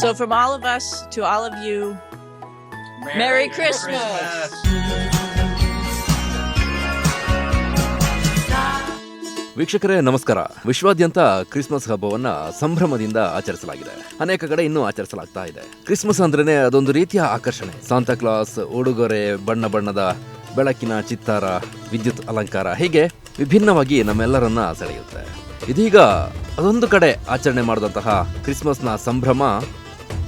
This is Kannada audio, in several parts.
So, from all of us to all of you, Merry Christmas. ವೀಕ್ಷಕರೇ ನಮಸ್ಕಾರ. ವಿಶ್ವಾದ್ಯಂತ ಕ್ರಿಸ್ಮಸ್ ಹಬ್ಬವನ್ನ ಸಂಭ್ರಮದಿಂದ ಆಚರಿಸಲಾಗಿದೆ. ಅನೇಕ ಕಡೆ ಇನ್ನೂ ಆಚರಿಸಲಾಗ್ತಾ ಇದೆ. ಕ್ರಿಸ್ಮಸ್ ಅಂದ್ರೇನೆ ಅದೊಂದು ರೀತಿಯ ಆಕರ್ಷಣೆ. ಸಾಂತಾ ಕ್ಲಾಸ್ ಉಡುಗೊರೆ ಬಣ್ಣ ಬಣ್ಣದ ಬೆಳಕಿನ ಚಿತ್ತಾರ ವಿದ್ಯುತ್ ಅಲಂಕಾರ ಹೀಗೆ ವಿಭಿನ್ನವಾಗಿ ನಮ್ಮೆಲ್ಲರನ್ನ ಸೆಳೆಯುತ್ತೆ. ಇದೀಗ ಅದೊಂದು ಕಡೆ ಆಚರಣೆ ಮಾಡಿದಂತಹ ಕ್ರಿಸ್ಮಸ್ನ ಸಂಭ್ರಮ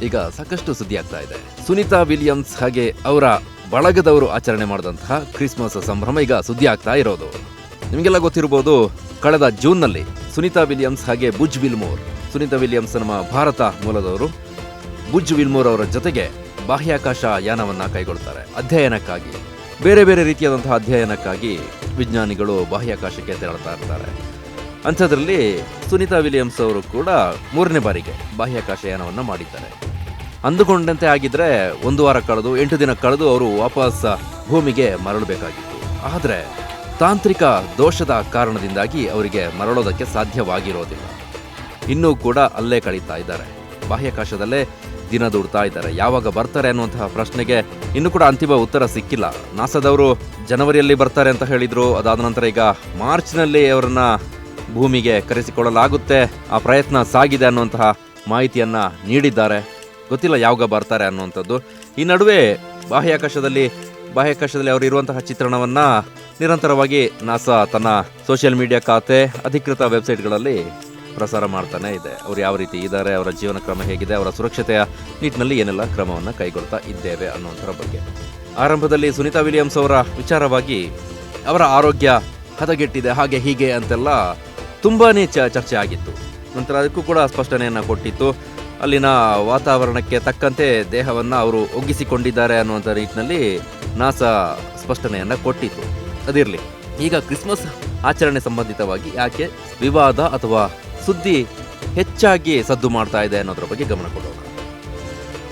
ಈಗ ಸಾಕಷ್ಟು ಸುದ್ದಿ ಆಗ್ತಾ ಇದೆ. ಸುನೀತಾ ವಿಲಿಯಮ್ಸ್ ಹಾಗೆ ಅವರ ಬಳಗದವರು ಆಚರಣೆ ಮಾಡಿದಂತಹ ಕ್ರಿಸ್ಮಸ್ ಸಂಭ್ರಮ ಈಗ ಸುದ್ದಿ ಆಗ್ತಾ ಇರೋದು. ನಿಮಗೆಲ್ಲ ಗೊತ್ತಿರಬಹುದು ಕಳೆದ ಜೂನ್ನಲ್ಲಿ ಸುನೀತಾ ವಿಲಿಯಮ್ಸ್ ಹಾಗೆ ಬುಜ್ ವಿಲ್ಮೋರ್, ಸುನೀತಾ ವಿಲಿಯಮ್ಸ್ ನಮ್ಮ ಭಾರತ ಮೂಲದವರು, ಬುಜ್ ವಿಲ್ಮೋರ್ ಅವರ ಜೊತೆಗೆ ಬಾಹ್ಯಾಕಾಶ ಯಾನವನ್ನ ಕೈಗೊಳ್ತಾರೆ. ಅಧ್ಯಯನಕ್ಕಾಗಿ, ಬೇರೆ ಬೇರೆ ರೀತಿಯಾದಂತಹ ಅಧ್ಯಯನಕ್ಕಾಗಿ ವಿಜ್ಞಾನಿಗಳು ಬಾಹ್ಯಾಕಾಶಕ್ಕೆ ತೆರಳ್ತಾ ಇರ್ತಾರೆ. ಅಂಥದ್ರಲ್ಲಿ ಸುನೀತಾ ವಿಲಿಯಮ್ಸ್ ಅವರು ಕೂಡ ಮೂರನೇ ಬಾರಿಗೆ ಬಾಹ್ಯಾಕಾಶ ಯಾನವನ್ನು ಮಾಡಿದ್ದಾರೆ. ಅಂದುಕೊಂಡಂತೆ ಆಗಿದ್ರೆ ಒಂದು ವಾರ ಕಳೆದು, ಎಂಟು ದಿನ ಕಳೆದು ಅವರು ವಾಪಸ್ ಭೂಮಿಗೆ ಮರಳಬೇಕಾಗಿತ್ತು. ಆದರೆ ತಾಂತ್ರಿಕ ದೋಷದ ಕಾರಣದಿಂದಾಗಿ ಅವರಿಗೆ ಮರಳೋದಕ್ಕೆ ಸಾಧ್ಯವಾಗಿರೋದಿಲ್ಲ. ಇನ್ನೂ ಕೂಡ ಅಲ್ಲೇ ಕಳೀತಾ ಇದ್ದಾರೆ. ಬಾಹ್ಯಾಕಾಶದಲ್ಲೇ ದಿನ ದುಡ್ತಾ ಇದ್ದಾರೆ. ಯಾವಾಗ ಬರ್ತಾರೆ ಅನ್ನುವಂತಹ ಪ್ರಶ್ನೆಗೆ ಇನ್ನೂ ಕೂಡ ಅಂತಿಮ ಉತ್ತರ ಸಿಕ್ಕಿಲ್ಲ. ನಾಸಾದವರು ಜನವರಿಯಲ್ಲಿ ಬರ್ತಾರೆ ಅಂತ ಹೇಳಿದ್ರು. ಅದಾದ ನಂತರ ಈಗ ಮಾರ್ಚ್ನಲ್ಲಿ ಅವರನ್ನ ಭೂಮಿಗೆ ಕರೆಸಿಕೊಳ್ಳಲಾಗುತ್ತೆ. ಆ ಪ್ರಯತ್ನ ಸಾಗಿದೆ ಅನ್ನುವಂತಹ ಮಾಹಿತಿಯನ್ನ ನೀಡಿದ್ದಾರೆ. ಗೊತ್ತಿಲ್ಲ ಯಾವಾಗ ಬರ್ತಾರೆ ಅನ್ನುವಂಥದ್ದು. ಈ ನಡುವೆ ಬಾಹ್ಯಾಕಾಶದಲ್ಲಿ ಬಾಹ್ಯಾಕಾಶದಲ್ಲಿ ಅವರು ಇರುವಂತಹ ಚಿತ್ರಣವನ್ನು ನಿರಂತರವಾಗಿ ನಾಸಾ ತನ್ನ ಸೋಷಿಯಲ್ ಮೀಡಿಯಾ ಖಾತೆ, ಅಧಿಕೃತ ವೆಬ್ಸೈಟ್ಗಳಲ್ಲಿ ಪ್ರಸಾರ ಮಾಡ್ತಾನೆ ಇದೆ. ಅವ್ರು ಯಾವ ರೀತಿ ಇದ್ದಾರೆ, ಅವರ ಜೀವನ ಕ್ರಮ ಹೇಗಿದೆ, ಅವರ ಸುರಕ್ಷತೆಯ ನಿಟ್ಟಿನಲ್ಲಿ ಏನೆಲ್ಲ ಕ್ರಮವನ್ನು ಕೈಗೊಳ್ತಾ ಇದ್ದೇವೆ ಅನ್ನುವಂಥರ ಬಗ್ಗೆ. ಆರಂಭದಲ್ಲಿ ಸುನೀತಾ ವಿಲಿಯಮ್ಸ್ ಅವರ ವಿಚಾರವಾಗಿ ಅವರ ಆರೋಗ್ಯ ಹದಗೆಟ್ಟಿದೆ, ಹಾಗೆ ಹೀಗೆ ಅಂತೆಲ್ಲ ತುಂಬಾ ಚ, ಚರ್ಚೆ ಆಗಿತ್ತು. ನಂತರ ಅದಕ್ಕೂ ಕೂಡ ಸ್ಪಷ್ಟನೆಯನ್ನು ಕೊಟ್ಟಿತ್ತು. ಅಲ್ಲಿನ ವಾತಾವರಣಕ್ಕೆ ತಕ್ಕಂತೆ ದೇಹವನ್ನು ಅವರು ಒಗ್ಗಿಸಿಕೊಂಡಿದ್ದಾರೆ ಅನ್ನುವಂಥ ರೀತಿಯಲ್ಲಿ ನಾಸಾ ಸ್ಪಷ್ಟನೆಯನ್ನು ಕೊಟ್ಟಿತ್ತು. ಅದಿರಲಿ, ಈಗ ಕ್ರಿಸ್ಮಸ್ ಆಚರಣೆ ಸಂಬಂಧಿತವಾಗಿ ಯಾಕೆ ವಿವಾದ ಅಥವಾ ಸುದ್ದಿ ಹೆಚ್ಚಾಗಿ ಸದ್ದು ಮಾಡ್ತಾ ಇದೆ ಅನ್ನೋದ್ರ ಬಗ್ಗೆ ಗಮನ ಕೊಡೋಣ.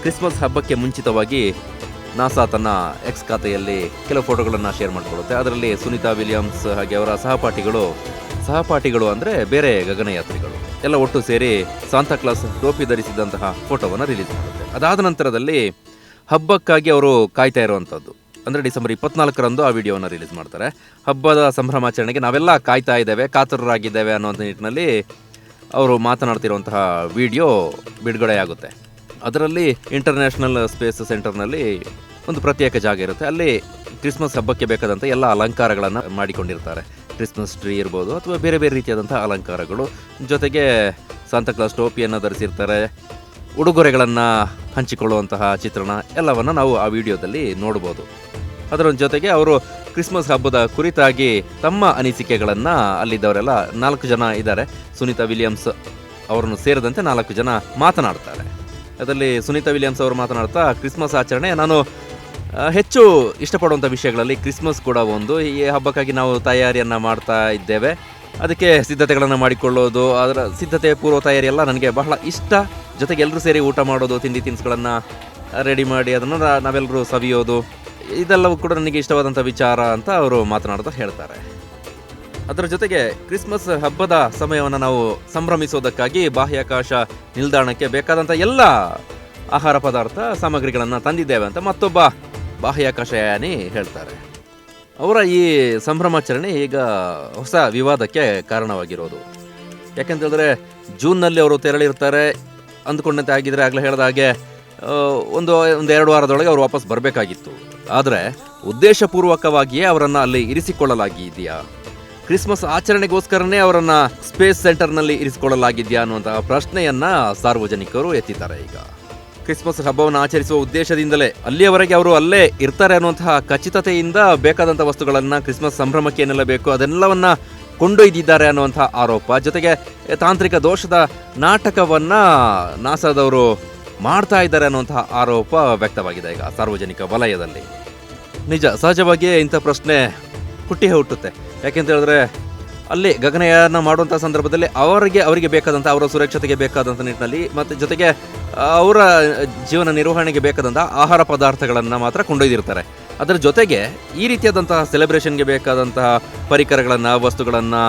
ಕ್ರಿಸ್ಮಸ್ ಹಬ್ಬಕ್ಕೆ ಮುಂಚಿತವಾಗಿ ನಾಸಾ ತನ್ನ ಎಕ್ಸ್ ಖಾತೆಯಲ್ಲಿ ಕೆಲವು ಫೋಟೋಗಳನ್ನು ಶೇರ್ ಮಾಡಿಕೊಳ್ಳುತ್ತೆ. ಅದರಲ್ಲಿ ಸುನೀತಾ ವಿಲಿಯಮ್ಸ್ ಹಾಗೆ ಅವರ ಸಹಪಾಠಿಗಳು ಸಹಪಾಠಿಗಳು ಅಂದರೆ ಬೇರೆ ಗಗನಯಾತ್ರಿಗಳು. ಎಲ್ಲ ಒಟ್ಟು ಸೇರಿ ಸಾಂತಾ ಕ್ಲಾಸ್ ಟೋಪಿ ಧರಿಸಿದಂತಹ ಫೋಟೋವನ್ನು ರಿಲೀಸ್ ಮಾಡುತ್ತೆ. ಅದಾದ ನಂತರದಲ್ಲಿ ಹಬ್ಬಕ್ಕಾಗಿ ಅವರು ಕಾಯ್ತಾ ಇರುವಂಥದ್ದು ಅಂದರೆ ಡಿಸೆಂಬರ್ ಇಪ್ಪತ್ನಾಲ್ಕರಂದು ಆ ವಿಡಿಯೋವನ್ನು ರಿಲೀಸ್ ಮಾಡ್ತಾರೆ. ಹಬ್ಬದ ಸಂಭ್ರಮಾಚರಣೆಗೆ ನಾವೆಲ್ಲ ಕಾಯ್ತಾ ಇದ್ದೇವೆ, ಕಾತರರಾಗಿದ್ದೇವೆ ಅನ್ನುವಂಥ ನಿಟ್ಟಿನಲ್ಲಿ ಅವರು ಮಾತನಾಡ್ತಿರುವಂತಹ ವಿಡಿಯೋ ಬಿಡುಗಡೆಯಾಗುತ್ತೆ. ಅದರಲ್ಲಿ ಇಂಟರ್ನ್ಯಾಷನಲ್ ಸ್ಪೇಸ್ ಸೆಂಟರ್ನಲ್ಲಿ ಒಂದು ಪ್ರತ್ಯೇಕ ಜಾಗ ಇರುತ್ತೆ. ಅಲ್ಲಿ ಕ್ರಿಸ್ಮಸ್ ಹಬ್ಬಕ್ಕೆ ಬೇಕಾದಂಥ ಎಲ್ಲ ಅಲಂಕಾರಗಳನ್ನು ಮಾಡಿಕೊಂಡಿರ್ತಾರೆ. ಕ್ರಿಸ್ಮಸ್ ಟ್ರೀ ಇರ್ಬೋದು ಅಥವಾ ಬೇರೆ ಬೇರೆ ರೀತಿಯಾದಂಥ ಅಲಂಕಾರಗಳು. ಜೊತೆಗೆ ಸಾಂತಾಕ್ಲಾಸ್ ಟೋಪಿಯನ್ನು ಧರಿಸಿರ್ತಾರೆ. ಉಡುಗೊರೆಗಳನ್ನು ಹಂಚಿಕೊಳ್ಳುವಂತಹ ಚಿತ್ರಣ ಎಲ್ಲವನ್ನು ನಾವು ಆ ವಿಡಿಯೋದಲ್ಲಿ ನೋಡ್ಬೋದು. ಅದರ ಜೊತೆಗೆ ಅವರು ಕ್ರಿಸ್ಮಸ್ ಹಬ್ಬದ ಕುರಿತಾಗಿ ತಮ್ಮ ಅನಿಸಿಕೆಗಳನ್ನು ಅಲ್ಲಿದ್ದವರೆಲ್ಲ ನಾಲ್ಕು ಜನ ಇದ್ದಾರೆ. ಸುನೀತಾ ವಿಲಿಯಮ್ಸ್ ಅವರನ್ನು ಸೇರಿದಂತೆ ನಾಲ್ಕು ಜನ ಮಾತನಾಡ್ತಾರೆ. ಅದರಲ್ಲಿ ಸುನೀತಾ ವಿಲಿಯಮ್ಸ್ ಅವರು ಮಾತನಾಡ್ತಾ, ಕ್ರಿಸ್ಮಸ್ ಆಚರಣೆ, ನಾನು ಹೆಚ್ಚು ಇಷ್ಟಪಡುವಂಥ ವಿಷಯಗಳಲ್ಲಿ ಕ್ರಿಸ್ಮಸ್ ಕೂಡ ಒಂದು. ಈ ಹಬ್ಬಕ್ಕಾಗಿ ನಾವು ತಯಾರಿಯನ್ನು ಮಾಡ್ತಾ ಇದ್ದೇವೆ. ಅದಕ್ಕೆ ಸಿದ್ಧತೆಗಳನ್ನು ಮಾಡಿಕೊಳ್ಳೋದು, ಅದರ ಸಿದ್ಧತೆ ಪೂರ್ವ ತಯಾರಿ ಎಲ್ಲ ನನಗೆ ಬಹಳ ಇಷ್ಟ. ಜೊತೆಗೆ ಎಲ್ಲರೂ ಸೇರಿ ಊಟ ಮಾಡೋದು, ತಿಂಡಿ ತಿನಿಸುಗಳನ್ನು ರೆಡಿ ಮಾಡಿ ಅದನ್ನು ನಾವೆಲ್ಲರೂ ಸವಿಯೋದು, ಇದೆಲ್ಲವೂ ಕೂಡ ನನಗೆ ಇಷ್ಟವಾದಂಥ ವಿಚಾರ ಅಂತ ಅವರು ಮಾತನಾಡ್ತಾ ಹೇಳ್ತಾರೆ. ಅದರ ಜೊತೆಗೆ ಕ್ರಿಸ್ಮಸ್ ಹಬ್ಬದ ಸಮಯವನ್ನು ನಾವು ಸಂಭ್ರಮಿಸೋದಕ್ಕಾಗಿ ಬಾಹ್ಯಾಕಾಶ ನಿಲ್ದಾಣಕ್ಕೆ ಬೇಕಾದಂಥ ಎಲ್ಲ ಆಹಾರ ಪದಾರ್ಥ ಸಾಮಗ್ರಿಗಳನ್ನು ತಂದಿದ್ದೇವೆ ಅಂತ ಮತ್ತೊಬ್ಬ ಬಾಹ್ಯಾಕಾಶ ಯಾನಿ ಹೇಳ್ತಾರೆ. ಅವರ ಈ ಸಂಭ್ರಮಾಚರಣೆ ಈಗ ಹೊಸ ವಿವಾದಕ್ಕೆ ಕಾರಣವಾಗಿರೋದು. ಯಾಕೆಂತೇಳಿದ್ರೆ ಜೂನ್ನಲ್ಲಿ ಅವರು ತೆರಳಿರ್ತಾರೆ. ಅಂದ್ಕೊಂಡಂತೆ ಆಗಿದ್ರೆ ಆಗಲೇ ಹೇಳಿದ ಹಾಗೆ ಒಂದು ಒಂದು ಎರಡು ವಾರದೊಳಗೆ ಅವರು ವಾಪಸ್ ಬರಬೇಕಾಗಿತ್ತು. ಆದರೆ ಉದ್ದೇಶಪೂರ್ವಕವಾಗಿಯೇ ಅವರನ್ನು ಅಲ್ಲಿ ಇರಿಸಿಕೊಳ್ಳಲಾಗಿದೆಯಾ? ಕ್ರಿಸ್ಮಸ್ ಆಚರಣೆಗೋಸ್ಕರನೇ ಅವರನ್ನು ಸ್ಪೇಸ್ ಸೆಂಟರ್ನಲ್ಲಿ ಇರಿಸಿಕೊಳ್ಳಲಾಗಿದೆಯಾ ಅನ್ನುವಂತಹ ಪ್ರಶ್ನೆಯನ್ನು ಸಾರ್ವಜನಿಕರು ಎತ್ತಿದ್ದಾರೆ ಈಗ. ಕ್ರಿಸ್ಮಸ್ ಹಬ್ಬವನ್ನು ಆಚರಿಸುವ ಉದ್ದೇಶದಿಂದಲೇ ಅಲ್ಲಿಯವರೆಗೆ ಅವರು ಅಲ್ಲೇ ಇರ್ತಾರೆ ಅನ್ನುವಂತಹ ಖಚಿತತೆಯಿಂದ ಬೇಕಾದಂಥ ವಸ್ತುಗಳನ್ನು ಕ್ರಿಸ್ಮಸ್ ಸಂಭ್ರಮಕ್ಕೆ ಏನೆಲ್ಲ ಬೇಕು ಅದೆಲ್ಲವನ್ನ ಕೊಂಡೊಯ್ದಿದ್ದಾರೆ ಅನ್ನುವಂತಹ ಆರೋಪ. ಜೊತೆಗೆ ತಾಂತ್ರಿಕ ದೋಷದ ನಾಟಕವನ್ನ ನಾಸಾದವರು ಮಾಡ್ತಾ ಇದ್ದಾರೆ ಅನ್ನುವಂತಹ ಆರೋಪ ವ್ಯಕ್ತವಾಗಿದೆ ಈಗ ಸಾರ್ವಜನಿಕ ವಲಯದಲ್ಲಿ. ನಿಜ, ಸಹಜವಾಗಿಯೇ ಇಂಥ ಪ್ರಶ್ನೆ ಹುಟ್ಟಿ ಹುಟ್ಟುತ್ತೆ. ಯಾಕೆಂತ ಹೇಳಿದ್ರೆ ಅಲ್ಲಿ ಗಗನಯಾನ ಮಾಡುವಂಥ ಸಂದರ್ಭದಲ್ಲಿ ಅವರಿಗೆ ಅವರಿಗೆ ಬೇಕಾದಂಥ ಅವರ ಸುರಕ್ಷತೆಗೆ ಬೇಕಾದಂಥ ನಿಟ್ಟಿನಲ್ಲಿ ಮತ್ತು ಜೊತೆಗೆ ಅವರ ಜೀವನ ನಿರ್ವಹಣೆಗೆ ಬೇಕಾದಂಥ ಆಹಾರ ಪದಾರ್ಥಗಳನ್ನು ಮಾತ್ರ ಕೊಂಡೊಯ್ದಿರ್ತಾರೆ. ಅದರ ಜೊತೆಗೆ ಈ ರೀತಿಯಾದಂತಹ ಸೆಲೆಬ್ರೇಷನ್ಗೆ ಬೇಕಾದಂತಹ ಪರಿಕರಗಳನ್ನು, ವಸ್ತುಗಳನ್ನು,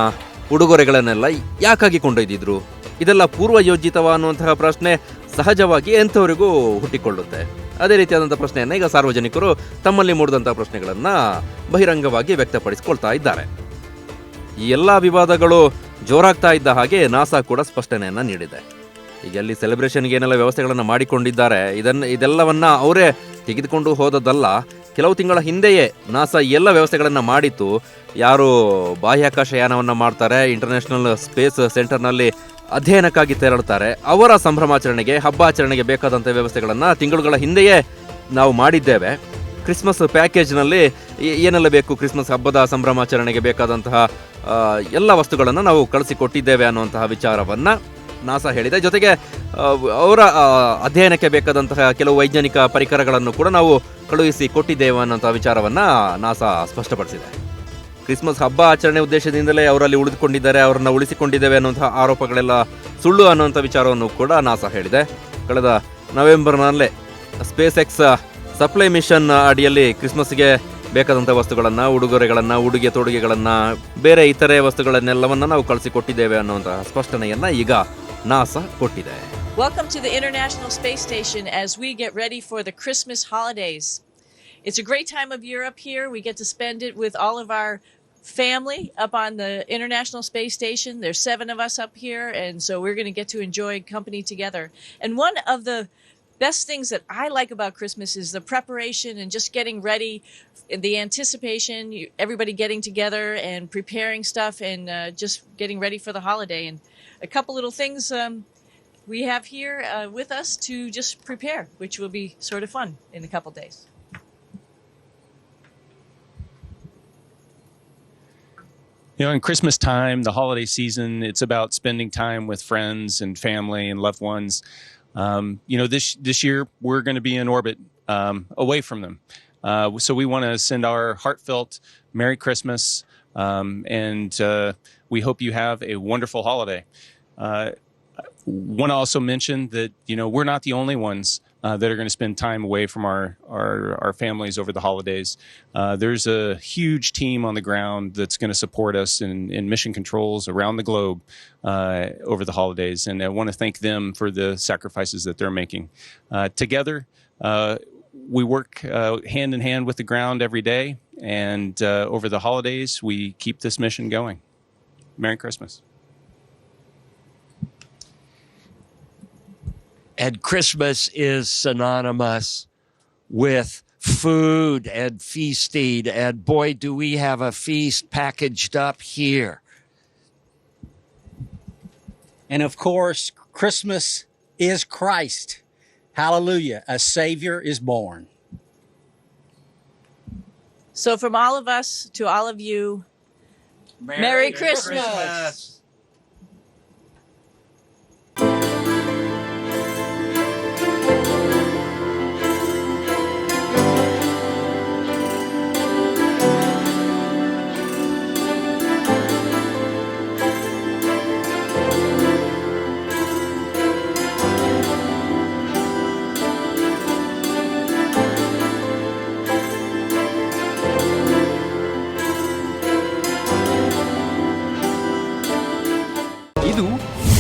ಉಡುಗೊರೆಗಳನ್ನೆಲ್ಲ ಯಾಕಾಗಿ ಕೊಂಡೊಯ್ದಿದ್ರು? ಇದೆಲ್ಲ ಪೂರ್ವ ಯೋಜಿತವ ಅನ್ನುವಂತಹ ಪ್ರಶ್ನೆ ಸಹಜವಾಗಿ ಎಂಥವರಿಗೂ ಹುಟ್ಟಿಕೊಳ್ಳುತ್ತೆ. ಅದೇ ರೀತಿಯಾದಂಥ ಪ್ರಶ್ನೆಯನ್ನು ಈಗ ಸಾರ್ವಜನಿಕರು ತಮ್ಮಲ್ಲಿ ಮೂಡಿದಂಥ ಪ್ರಶ್ನೆಗಳನ್ನು ಬಹಿರಂಗವಾಗಿ ವ್ಯಕ್ತಪಡಿಸಿಕೊಳ್ತಾ ಇದ್ದಾರೆ. ಈ ಎಲ್ಲ ವಿವಾದಗಳು ಜೋರಾಗ್ತಾ ಇದ್ದ ಹಾಗೆ ನಾಸಾ ಕೂಡ ಸ್ಪಷ್ಟನೆಯನ್ನು ನೀಡಿದೆ. ಈಗ ಅಲ್ಲಿ ಸೆಲೆಬ್ರೇಷನ್ಗೆ ಏನೆಲ್ಲ ವ್ಯವಸ್ಥೆಗಳನ್ನು ಮಾಡಿಕೊಂಡಿದ್ದಾರೆ, ಇದನ್ನು, ಇದೆಲ್ಲವನ್ನ ಅವರೇ ತೆಗೆದುಕೊಂಡು ಹೋದದ್ದಲ್ಲ, ಕೆಲವು ತಿಂಗಳ ಹಿಂದೆಯೇ ನಾಸಾ ಎಲ್ಲ ವ್ಯವಸ್ಥೆಗಳನ್ನು ಮಾಡಿತ್ತು. ಯಾರು ಬಾಹ್ಯಾಕಾಶ ಯಾನವನ್ನು ಮಾಡ್ತಾರೆ ಇಂಟರ್ನ್ಯಾಷನಲ್ ಸ್ಪೇಸ್ ಸೆಂಟರ್ನಲ್ಲಿ ಅಧ್ಯಯನಕ್ಕಾಗಿ ತೆರಳುತ್ತಾರೆ, ಅವರ ಸಂಭ್ರಮಾಚರಣೆಗೆ ಹಬ್ಬ ಆಚರಣೆಗೆ ಬೇಕಾದಂಥ ವ್ಯವಸ್ಥೆಗಳನ್ನು ತಿಂಗಳುಗಳ ಹಿಂದೆಯೇ ನಾವು ಮಾಡಿದ್ದೇವೆ. ಕ್ರಿಸ್ಮಸ್ ಪ್ಯಾಕೇಜ್ನಲ್ಲಿ ಏನೆಲ್ಲ ಬೇಕು? ಕ್ರಿಸ್ಮಸ್ ಹಬ್ಬದ ಸಂಭ್ರಮಾಚರಣೆಗೆ ಬೇಕಾದಂತಹ ಎಲ್ಲ ವಸ್ತುಗಳನ್ನು ನಾವು ಕಳಿಸಿಕೊಟ್ಟಿದ್ದೇವೆ ಅನ್ನುವಂತಹ ವಿಚಾರವನ್ನು ನಾಸಾ ಹೇಳಿದೆ. ಜೊತೆಗೆ ಅವರ ಅಧ್ಯಯನಕ್ಕೆ ಬೇಕಾದಂತಹ ಕೆಲವು ವೈಜ್ಞಾನಿಕ ಪರಿಕರಗಳನ್ನು ಕೂಡ ನಾವು ಕಳುಹಿಸಿ ಕೊಟ್ಟಿದ್ದೇವೆ ಅನ್ನೋಂಥ ವಿಚಾರವನ್ನು ನಾಸಾ ಸ್ಪಷ್ಟಪಡಿಸಿದೆ. ಕ್ರಿಸ್ಮಸ್ ಹಬ್ಬ ಆಚರಣೆ ಉದ್ದೇಶದಿಂದಲೇ ಅವರಲ್ಲಿ ಉಳಿದುಕೊಂಡಿದ್ದಾರೆ, ಅವರನ್ನು ಉಳಿಸಿಕೊಂಡಿದ್ದೇವೆ ಅನ್ನುವಂಥ ಆರೋಪಗಳೆಲ್ಲ ಸುಳ್ಳು ಅನ್ನುವಂಥ ವಿಚಾರವನ್ನು ಕೂಡ ನಾಸಾ ಹೇಳಿದೆ. ಕಳೆದ ನವೆಂಬರ್ನಲ್ಲೇ ಸ್ಪೇಸ್ ಎಕ್ಸ್ ಸಪ್ಲೈ ಮಿಷನ್ ಅಡಿಯಲ್ಲಿ ಕ್ರಿಸ್ಮಸ್ಗೆ ಬೇಕಾದಂಥ ವಸ್ತುಗಳನ್ನು ಉಡುಗೊರೆಗಳನ್ನು ಉಡುಗೆ ತೊಡುಗೆಗಳನ್ನು ಬೇರೆ ಇತರೆ ವಸ್ತುಗಳನ್ನೆಲ್ಲವನ್ನು ನಾವು ಕಳಿಸಿಕೊಟ್ಟಿದ್ದೇವೆ ಅನ್ನುವಂತಹ ಸ್ಪಷ್ಟನೆಯನ್ನು ಈಗ ನಾಸಾ ಕೊಟ್ಟಿದೆ Welcome to the International Space Station as we get ready for the Christmas holidays. It's a great time of year up here. We get to spend it with all of our family up on the International Space Station. There's seven of us up here, and so we're going to get to enjoy company together. And one of the best things that I like about Christmas is the preparation and just getting ready, the anticipation, everybody getting together and preparing stuff and uh, just getting ready for the holiday. And a couple little things um, we have here uh, with us to just prepare, which will be sort of fun in a couple days. You know, in Christmas time, the holiday season, it's about spending time with friends and family and loved ones. Um, you know, this this year we're going to be in orbit um, away from them, uh, so we want to send our heartfelt Merry Christmas, um, and uh, we hope you have a wonderful holiday. Uh, want to also mention that you know we're not the only ones uh, that are going to spend time away from our, our our families over the holidays. Uh, there's a huge team on the ground that's going to support us in, in mission controls around the globe uh, over the holidays, and I want to thank them for the sacrifices that they're making. Uh, together, uh, we work uh, hand in hand with the ground every day, and over the holidays, we keep this mission going. Merry Christmas. And Christmas is synonymous with food and feasting. And boy, do we have a feast packaged up here. And of course, Christmas is Christ. Hallelujah. A Savior is born. So, from all of us to all of you, Merry, Christmas. ಇದು